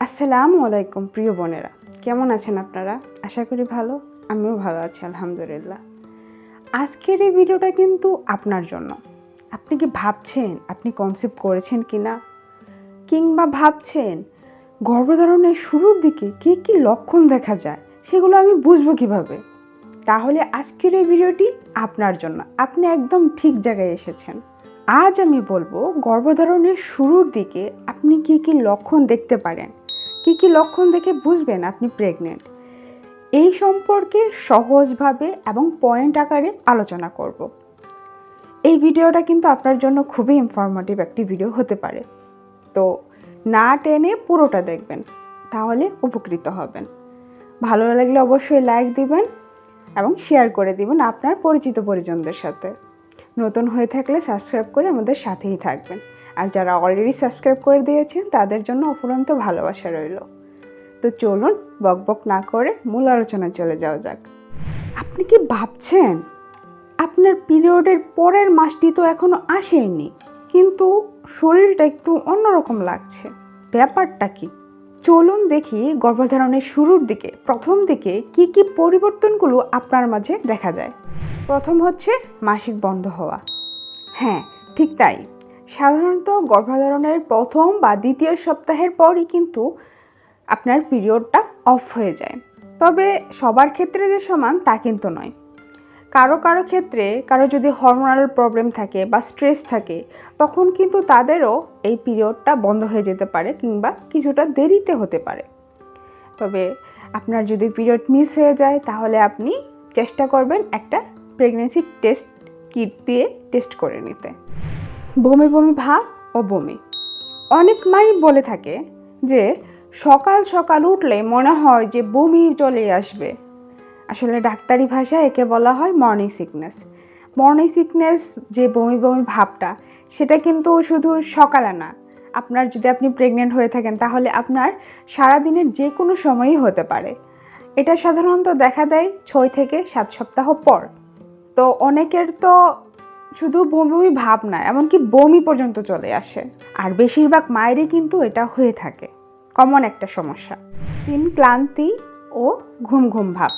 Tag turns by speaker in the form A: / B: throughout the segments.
A: আসসালামু আলাইকুম, প্রিয় বোনেরা। কেমন আছেন আপনারা? আশা করি ভালো, আমিও ভালো আছি, আলহামদুলিল্লাহ। আজকের এই ভিডিওটা কিন্তু আপনার জন্য। আপনি কি ভাবছেন, আপনি কনসেপ্ট করেছেন কি না? কিংবা ভাবছেন, গর্ভধারণের শুরুর দিকে কী কী লক্ষণ দেখা যায়, সেগুলো আমি বুঝব কীভাবে? তাহলে আজকের এই ভিডিওটি আপনার জন্য। আপনি একদম ঠিক জায়গায় এসেছেন। আজ আমি বলব, গর্ভধারণের শুরুর দিকে আপনি কি কি লক্ষণ দেখতে পারেন কি কি লক্ষণ দেখে বুঝবেন আপনি প্রেগনেন্ট এই সম্পর্কে সহজভাবে এবং পয়েন্ট আকারে আলোচনা করব। এই ভিডিওটা কিন্তু আপনার জন্য খুবই ইনফরমেটিভ একটি ভিডিও হতে পারে। তো না টেনে পুরোটা দেখবেন, তাহলে উপকৃত হবেন। ভালো লাগলে অবশ্যই লাইক দিবেন এবং শেয়ার করে দিবেন আপনার পরিচিত পরিজনদের সাথে। নতুন হয়ে থাকলে সাবস্ক্রাইব করে আমাদের সাথেই থাকবেন। আর যারা অলরেডি সাবস্ক্রাইব করে দিয়েছেন, তাদের জন্য অফুরন্ত ভালোবাসা রইল। তো চলুন বকবক না করে মূল আলোচনায় চলে যাওয়া যাক। আপনি কি ভাবছেন, আপনার পিরিয়ডের পরের মাসটি তো এখনও আসেনি, কিন্তু শরীরটা একটু অন্যরকম লাগছে। ব্যাপারটা কি? চলুন দেখি গর্ভধারণের শুরুর দিকে, প্রথম দিকে কি কি পরিবর্তনগুলো আপনার মাঝে দেখা যায়। প্রথম হচ্ছে মাসিক বন্ধ হওয়া। হ্যাঁ ঠিক তাই। সাধারণত গর্ভধারণের প্রথম বা দ্বিতীয় সপ্তাহের পরই কিন্তু আপনার পিরিয়ডটা অফ হয়ে যায়। তবে সবার ক্ষেত্রে যে সমান তা কিন্তু নয়। কারও কারও ক্ষেত্রে কারও যদি হরমোনাল প্রবলেম থাকে বা স্ট্রেস থাকে, তখন কিন্তু তাদেরও এই পিরিয়ডটা বন্ধ হয়ে যেতে পারে কিংবা কিছুটা দেরিতে হতে পারে। তবে আপনার যদি পিরিয়ড মিস হয়ে যায়, তাহলে আপনি চেষ্টা করবেন একটা প্রেগনেন্সি টেস্ট কিট দিয়ে টেস্ট করে নিতে। বমি বমি ভাব ও বমি। অনেক মাই বলে থাকে যে, সকাল সকাল উঠলে মনে হয় যে বমি চলে আসবে। আসলে ডাক্তারি ভাষায় একে বলা হয় মর্নিং সিকনেস মর্নিং সিকনেস যে বমি বমি ভাবটা, সেটা কিন্তু শুধু সকালে না। আপনার যদি আপনি প্রেগনেন্ট হয়ে থাকেন, তাহলে আপনার সারাদিনের যে কোনো সময়ই হতে পারে। এটা সাধারণত দেখা দেয় ছয় থেকে সাত সপ্তাহ পর। তো অনেকের তো শুধু বমি ভাব না, এমনকি বমি পর্যন্ত চলে আসে। আর বেশিরভাগ মায়েরই কিন্তু এটা হয়ে থাকে। কমন একটা সমস্যা। তিন, ক্লান্তি ও ঘুম ঘুম ভাব।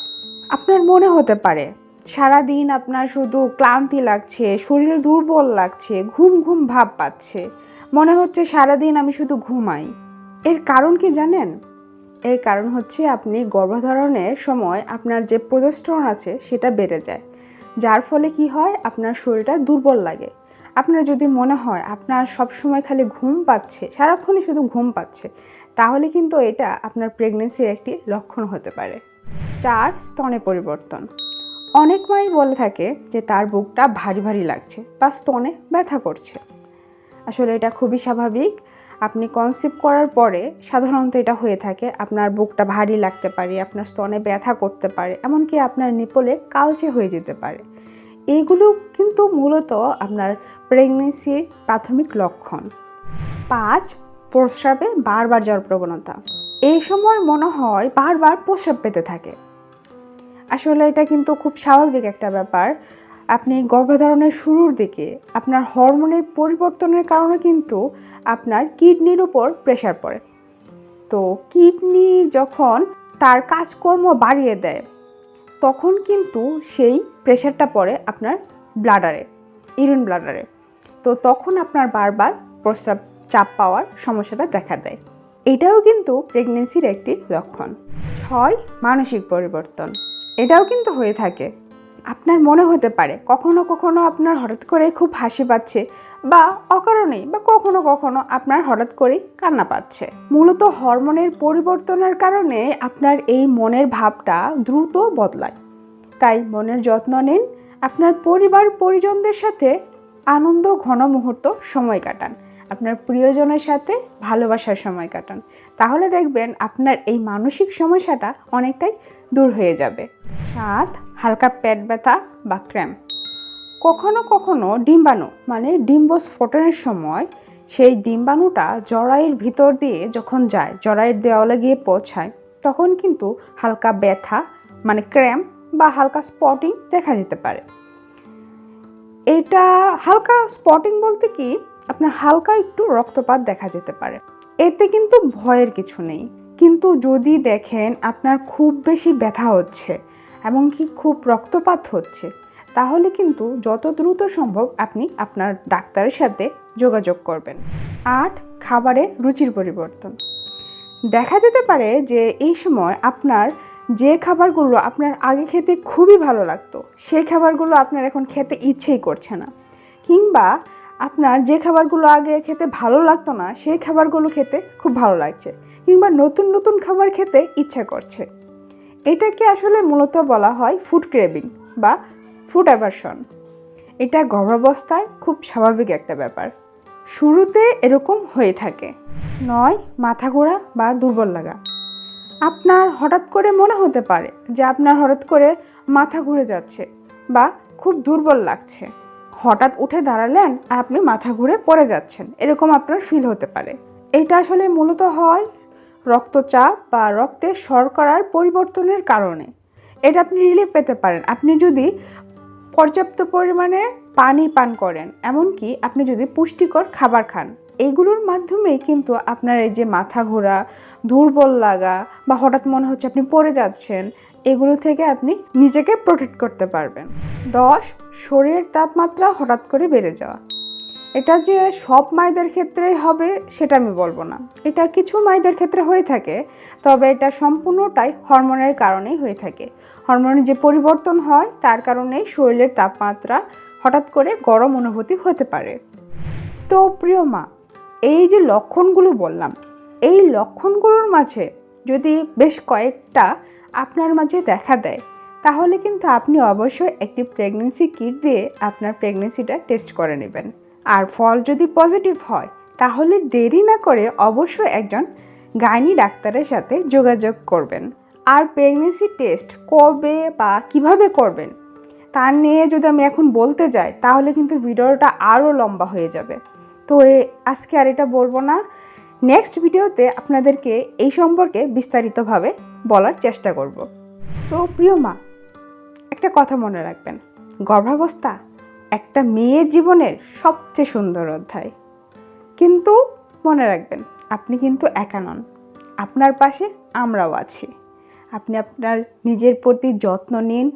A: আপনার মনে হতে পারে, সারাদিন আপনার শুধু ক্লান্তি লাগছে, শরীর দুর্বল লাগছে, ঘুম ঘুম ভাব পাচ্ছে। মনে হচ্ছে সারাদিন আমি শুধু ঘুমাই। এর কারণ কি জানেন? এর কারণ হচ্ছে আপনি গর্ভধারণের সময় আপনার যে প্রজেস্ট্রন আছে, সেটা বেড়ে যায়। যার ফলে কি হয়? আপনার শরীরটা দুর্বল লাগে। আপনার যদি মনে হয় আপনার সব সময় খালি ঘুম পাচ্ছে, সারাক্ষণই শুধু ঘুম পাচ্ছে, তাহলে কিন্তু এটা আপনার প্রেগনেন্সির একটি লক্ষণ হতে পারে। চার, স্তনে পরিবর্তন। অনেক মাই বলে থাকে যে তার বুকটা ভারী ভারী লাগছে, বা স্তনে ব্যথা করছে। আসলে এটা খুবই স্বাভাবিক। আপনি কনসেপ্ট করার পরে সাধারণত এটা হয়ে থাকে, আপনার বুকটা ভারী লাগতে পারে, আপনার স্তনে ব্যথা করতে পারে, এমনকি আপনার নিপলে কালচে হয়ে যেতে পারে। এইগুলো কিন্তু মূলত আপনার প্রেগনেন্সির প্রাথমিক লক্ষণ। পাঁচ, প্রস্রাবে বারবার যাওয়ার প্রবণতা। এই সময় মনে হয় বারবার প্রস্রাব পেতে থাকে। আসলে এটা কিন্তু খুব স্বাভাবিক একটা ব্যাপার। আপনি গর্ভধারণের শুরুর দিকে আপনার হরমোনের পরিবর্তনের কারণে কিন্তু আপনার কিডনির উপর প্রেশার পড়ে। তো কিডনি যখন তার কাজকর্ম বাড়িয়ে দেয়, তখন কিন্তু সেই প্রেশারটা পড়ে আপনার ব্লাডারে ইউরিন ব্লাডারে তো তখন আপনার বারবার প্রস্রাব চাপ পাওয়ার সমস্যাটা দেখা দেয়। এটাও কিন্তু প্রেগনেন্সির একটি লক্ষণ। ছয় মানসিক পরিবর্তন। এটাও কিন্তু হয়ে থাকে। আপনার মনে হতে পারে, কখনো কখনো আপনার হঠাৎ করে খুব হাসি পাচ্ছে বা অকারণেই বা কখনো কখনো আপনার হঠাৎ করেই কান্না পাচ্ছে। মূলত হরমোনের পরিবর্তনের কারণে আপনার এই মনের ভাবটা দ্রুত বদলায়। তাই মনের যত্ন নিন, আপনার পরিবার পরিজনদের সাথে আনন্দ ঘন মুহূর্ত সময় কাটান। আপনার প্রিয়জনের সাথে ভালোবাসার সময় কাটান। তাহলে দেখবেন আপনার এই মানসিক সমস্যাটা অনেকটাই দূর হয়ে যাবে। সাত হালকা পেট ব্যথা বা ক্র্যাম্প। কখনো কখনো ডিম্বাণু মানে ডিম্বস্ফোটনের সময় সেই ডিম্বাণুটা জরায়ুর ভিতর দিয়ে যখন যায়, জরায়ুর দেওয়ালে গিয়ে পৌঁছায়, তখন কিন্তু হালকা ব্যথা মানে ক্র্যাম্প বা হালকা স্পটিং দেখা যেতে পারে। এটা হালকা স্পটিং বলতে কি? আপনার হালকা একটু রক্তপাত দেখা যেতে পারে। এতে কিন্তু ভয়ের কিছু নেই। কিন্তু যদি দেখেন আপনার খুব বেশি ব্যথা হচ্ছে এমনকি খুব রক্তপাত হচ্ছে, তাহলে কিন্তু যত দ্রুত সম্ভব আপনি আপনার ডাক্তারের সাথে যোগাযোগ করবেন। আট, খাবারে রুচির পরিবর্তন। দেখা যেতে পারে যে এই সময় আপনার যে খাবারগুলো আপনার আগে খেতে খুবই ভালো লাগতো সেই খাবারগুলো আপনার এখন খেতে ইচ্ছেই করছে না। কিংবা আপনার যে খাবারগুলো আগে খেতে ভালো লাগতো না, সেই খাবারগুলো খেতে খুব ভালো লাগছে কিংবা নতুন নতুন খাবার খেতে ইচ্ছা করছে। এটাকে আসলে মূলত বলা হয় ফুড ক্রেভিং বা ফুড অ্যাভারশন এটা গর্ভাবস্থায় খুব স্বাভাবিক একটা ব্যাপার। শুরুতে এরকম হয়ে থাকে। নয়, মাথা ঘোরা বা দুর্বল লাগা। আপনার হঠাৎ করে মনে হতে পারে যে আপনার হঠাৎ করে মাথা ঘুরে যাচ্ছে বা খুব দুর্বল লাগছে। হঠাৎ উঠে দাঁড়ালেন আর আপনি মাথা ঘুরে পড়ে যাচ্ছেন। এরকম আপনার ফিল হতে পারে। এটা আসলে মূলত হয় রক্তচাপ বা রক্তে শর্করার পরিবর্তনের কারণে। এটা আপনি রিলিফ পেতে পারেন। আপনি যদি পর্যাপ্ত পরিমাণে পানি পান করেন, এমনকি আপনি যদি পুষ্টিকর খাবার খান এইগুলোর মাধ্যমেই কিন্তু আপনার এই যে মাথা ঘোরা, দুর্বল লাগা বা হঠাৎ মনে হচ্ছে আপনি পড়ে যাচ্ছেন, এগুলো থেকে আপনি নিজেকে প্রোটেক্ট করতে পারবেন। দশ, শরীরের তাপমাত্রা হঠাৎ করে বেড়ে যাওয়া। এটা যে সব মায়েদের ক্ষেত্রেই হবে, সেটা আমি বলব না। এটা কিছু মায়েদের ক্ষেত্রে হয়ে থাকে, তবে এটা সম্পূর্ণটাই হরমোনের কারণেই হয়ে থাকে। হরমোনের যে পরিবর্তন হয়, তার কারণেই শরীরের তাপমাত্রা হঠাৎ করে গরম অনুভূতি হতে পারে। তো প্রিয় মা, এই যে লক্ষণগুলো বললাম, এই লক্ষণগুলোর মাঝে যদি বেশ কয়েকটা আপনার মাঝে দেখা দেয় তাহলে কিন্তু আপনি অবশ্যই একটি প্রেগনেন্সি কিট দিয়ে আপনার প্রেগনেন্সিটা টেস্ট করে নেবেন। আর ফল যদি পজিটিভ হয়, তাহলে দেরি না করে অবশ্যই একজন গাইনি ডাক্তারের সাথে যোগাযোগ করবেন। আর প্রেগনেন্সি টেস্ট কবে বা কীভাবে করবেন, তা নিয়ে যদি আমি এখন বলতে যাই, তাহলে কিন্তু ভিডিওটা আরও লম্বা হয়ে যাবে। তো আজকে আর এটা বলব না। নেক্সট ভিডিওতে আপনাদেরকে এই সম্পর্কে বিস্তারিতভাবে বলার চেষ্টা করব। তো প্রিয় মা একটা কথা মনে রাখবেন। গর্ভাবস্থা একটা মেয়ের জীবনের সবচেয়ে সুন্দর অধ্যায়। কিন্তু মনে রাখবেন, আপনি কিন্তু একা নন। আপনার পাশে আমরাও আছি। আপনি আপনার নিজের প্রতি যত্ন নিন,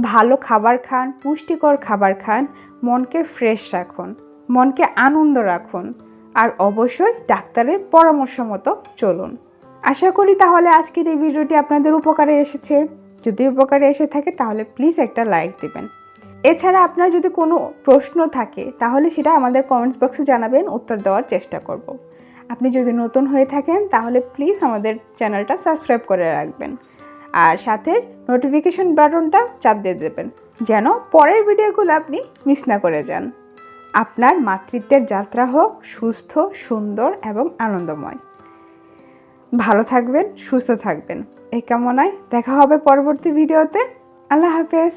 A: ভালো খাবার খান, পুষ্টিকর খাবার খান, মনকে ফ্রেশ রাখুন, মনকে আনন্দ রাখুন, আর অবশ্যই ডাক্তারের পরামর্শ মতো চলুন। আশা করি তাহলে আজকের এই ভিডিওটি আপনাদের উপকারে এসেছে। যদি উপকারে এসে থাকে, তাহলে প্লিজ একটা লাইক দিবেন। এছাড়া আপনার যদি কোনো প্রশ্ন থাকে, তাহলে সেটা আমাদের কমেন্টস বক্সে জানাবেন, উত্তর দেওয়ার চেষ্টা করব। আপনি যদি নতুন হয়ে থাকেন, তাহলে প্লিজ আমাদের চ্যানেলটা সাবস্ক্রাইব করে রাখবেন। আর সাথে নোটিফিকেশন বাটনটা চাপ দিয়ে দেবেন, যেন পরের ভিডিওগুলো আপনি মিস না করে যান। আপনার মাতৃত্বের যাত্রা হোক, সুস্থ, সুন্দর এবং আনন্দময়। ভালো থাকবেন, সুস্থ থাকবেন। এই কামনায় দেখা হবে পরবর্তী ভিডিওতে। আল্লাহ হাফেজ।